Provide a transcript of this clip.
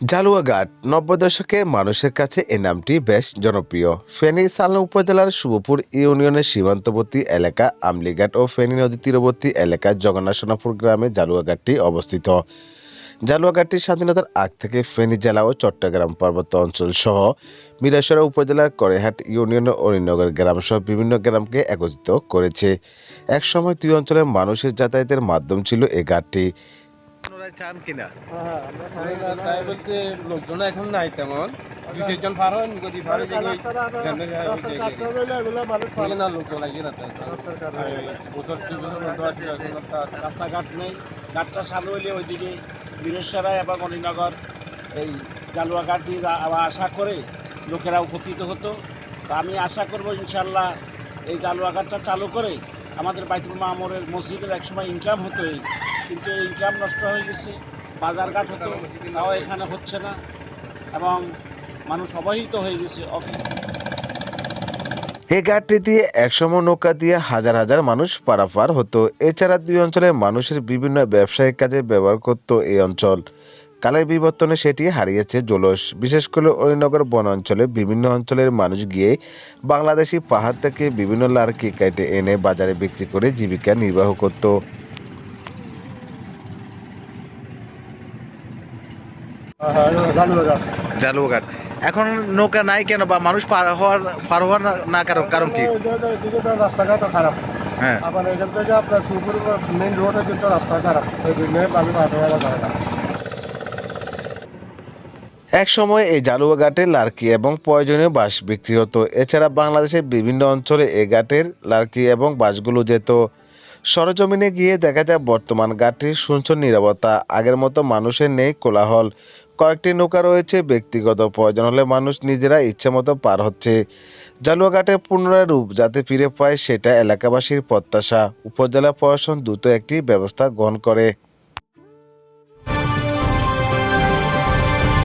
জালুয়াঘাট নব্বই দশকে মানুষের কাছে এই নামটি বেশ জনপ্রিয়। ফেনী সালনা উপজেলার শুভপুর ইউনিয়নের সীমান্তবর্তী এলাকা আমলিঘাট ও ফেনী নদী তীরবর্তী এলাকার জগন্নাথ সোনাপুর গ্রামে জালুয়াঘাটটি অবস্থিত। জালুয়াঘাটটি স্বাধীনতার আগ থেকে ফেনী জেলা ও চট্টগ্রাম পার্বত্য অঞ্চল সহ মিরাসরা উপজেলার করেহাট ইউনিয়নের অরিনগর গ্রাম সহ বিভিন্ন গ্রামকে একত্রিত করেছে। একসময় দুই অঞ্চলের মানুষের যাতায়াতের মাধ্যম ছিল এ ঘাটটি। চান কিনা? হ্যাঁ, চাই বলতে লোকজন এখন নাই তেমন। দুই চারজন পার হয় নদী পার হয়ে যাবে কেমনে যায় ওই জায়গায়। না লোকজন লাগে না বছর দুই বছর বন্ধ আছে এখন আর তার রাস্তাঘাট নেই। ঘাটটা চালু হলে ওইদিকে বীরেশ্বরা এবং অনিনগর এই জালুয়াঘাট দিয়ে আশা করে লোকেরা উপকৃত হতো। তা আমি আশা করব ইনশাল্লাহ এই জালুয়াঘাটটা চালু করে আমাদের বাইতুল মামরের মসজিদের একসময় ইনকাম হতো এই কিন্তু ইনকাম নষ্ট হয়ে গেছে বাজারঘাট হতো, তাও এখানে হচ্ছে না, এবং মানুষ অবহিত হয়ে গেছে এই ঘাটটি দিয়ে একসময় নৌকা দিয়ে হাজার হাজার মানুষ পারাপার হতো। এছাড়া দুই অঞ্চলের মানুষের বিভিন্ন ব্যবসায়িক কাজে ব্যবহার করত এই অঞ্চল। কালের বিবর্তনে সেটি হারিয়েছে জলস। বিশেষ করে অলিনগর বন অঞ্চলে বিভিন্ন অঞ্চলের মানুষ গিয়ে বাংলাদেশি পাহাড় থেকে বিভিন্ন লার্কি কেটে এনে বাজারে বিক্রি করে জীবিকা নির্বাহ করত। জালুঘাট এখন নৌকা নাই কেন বা মানুষ পার হওয়ার পার হওয়ার না কারণ কারণ কি? রাস্তাঘাটও খারাপ। হ্যাঁ। আবার এখান থেকে আপনার সুপুর মেইন রোডে কিন্তু রাস্তা খারাপ। সেই জন্য আমি হাঁটা যাওয়া যায় না। এক সময় এই জালুয়া ঘাটে লার্কি এবং প্রয়োজনীয় বাঁশ বিক্রি হতো। এছাড়া বাংলাদেশের বিভিন্ন অঞ্চলে এ ঘাটের লার্কি এবং বাঁশগুলো যেত। সরজমিনে গিয়ে দেখা যায় বর্তমান ঘাটটির শুনছন নিরাপত্তা আগের মতো মানুষের নেই কোলাহল। কয়েকটি নৌকা রয়েছে, ব্যক্তিগত প্রয়োজন হলে মানুষ নিজেরা ইচ্ছে মতো পার হচ্ছে। জালুয়াঘাটে পুনরায় রূপ যাতে ফিরে পায়, সেটা এলাকাবাসীর প্রত্যাশা। উপজেলা প্রশাসন দ্রুত একটি ব্যবস্থা গ্রহণ করে।